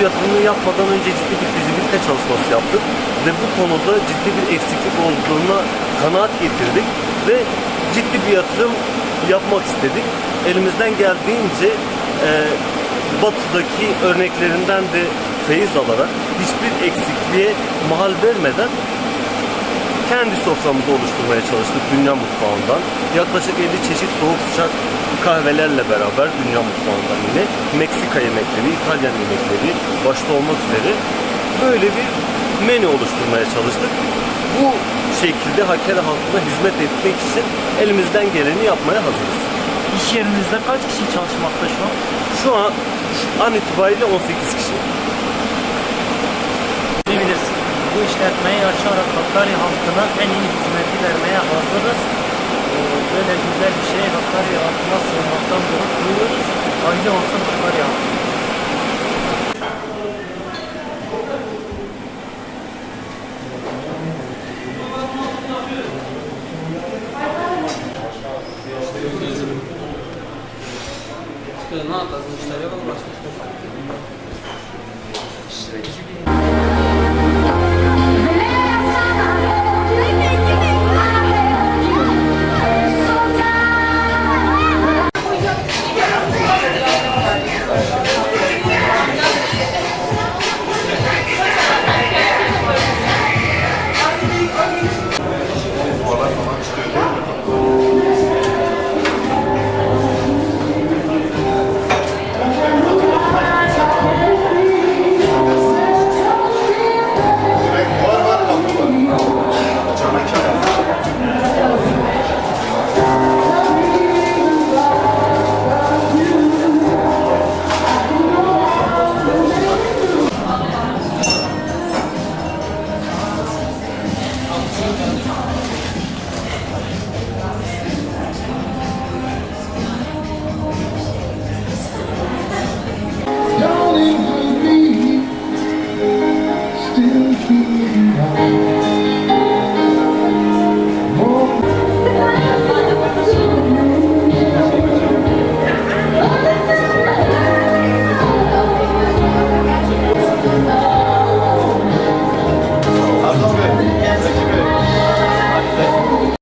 Biz bu yatırımı yapmadan önce ciddi bir fizibilite çalışması yaptık ve bu konuda ciddi bir eksiklik olduğuna kanaat getirdik ve ciddi bir yatırım yapmak istedik. Elimizden geldiğince e, batıdaki örneklerinden de feyiz alarak hiçbir eksikliğe mahal vermeden kendi soframızı oluşturmaya çalıştık dünya mutfağından. Yaklaşık 50 çeşit soğuk sıcak kahvelerle beraber dünya mutfağından yine Meksika yemekleri, İtalyan yemekleri başta olmak üzere böyle bir menü oluşturmaya çalıştık. Bu şekilde Hakkari halkına hizmet etmek için elimizden geleni yapmaya hazırız. İş yerinizde kaç kişi çalışmakta şu an? Şu an an itibariyle 18 kişi. Diyebilirsin. Bu işletmeyi açarak Hakkari halkına en iyi hizmeti vermeye hazırız böyle güzel bir şey bakar ya nasıl olmaktan durup duruyoruz. Aynı olsun bakar ya. Ne yapalım işler yapalım.